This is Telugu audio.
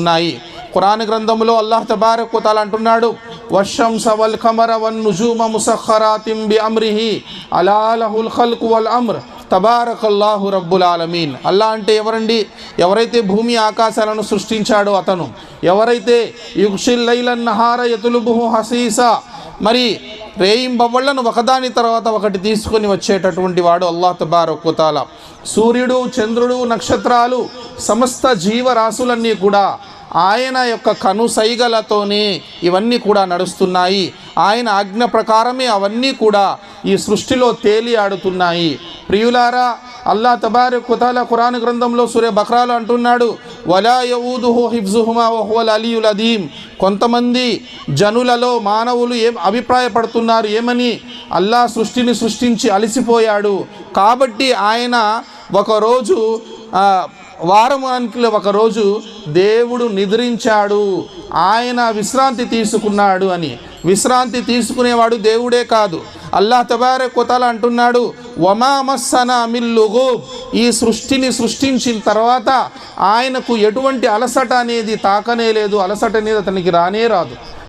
ఉన్నాయి. ఖురాన్ గ్రంథంలో అల్లాహ్ తబారక్ తాల అంటున్నాడు వర్షం సవల్ ఖమర వన్ నుజూమ ముసఖరాతిం బి అమ్రిహి అలా లహుల్ ఖల్కు వల్ అమ్ర్ తబారకల్లాహు రబ్బుల్ ఆలమీన్. అల్లా అంటే ఎవరండి? ఎవరైతే భూమి ఆకాశాలను సృష్టించాడో అతను. ఎవరైతే యుక్షిల్ లైలన్ నహార యతులుబుహు హసీసా మరి రేయింబవళ్ళను ఒకదాని తర్వాత ఒకటి తీసుకొని వచ్చేటటువంటి వాడు అల్లాహ్ తబారకుతాల సూర్యుడు చంద్రుడు నక్షత్రాలు సమస్త జీవరాశులన్నీ కూడా ఆయన యొక్క కనుసైగలతోనే ఇవన్నీ కూడా నడుస్తున్నాయి. ఆయన ఆజ్ఞ ప్రకారమే అవన్నీ కూడా ఈ సృష్టిలో తేలి ఆడుతున్నాయి ప్రియులారా అల్లా తబారి కుతాల ఖురాన్ గ్రంథంలో సూర్య బక్రాలు అంటున్నాడు వలా యఊదుహు హిఫ్జుహుమా వహువల్ అలీయుల్ అదీం కొంతమంది జనులలో మానవులు ఏం అభిప్రాయపడుతున్నారు ఏమని? అల్లా సృష్టిని సృష్టించి అలసిపోయాడు. కాబట్టి ఆయన ఒకరోజు వారమానికి ఒకరోజు దేవుడు నిద్రించాడు. ఆయన విశ్రాంతి తీసుకున్నాడు అని. విశ్రాంతి తీసుకునేవాడు దేవుడే కాదు. అల్లా తబారే కొతల అంటున్నాడు వమామస్సన మిల్లుగు ఈ సృష్టిని సృష్టించిన తర్వాత ఆయనకు ఎటువంటి అలసట అనేది తాకనే లేదు. అలసట అనేది అతనికి రానే రాదు.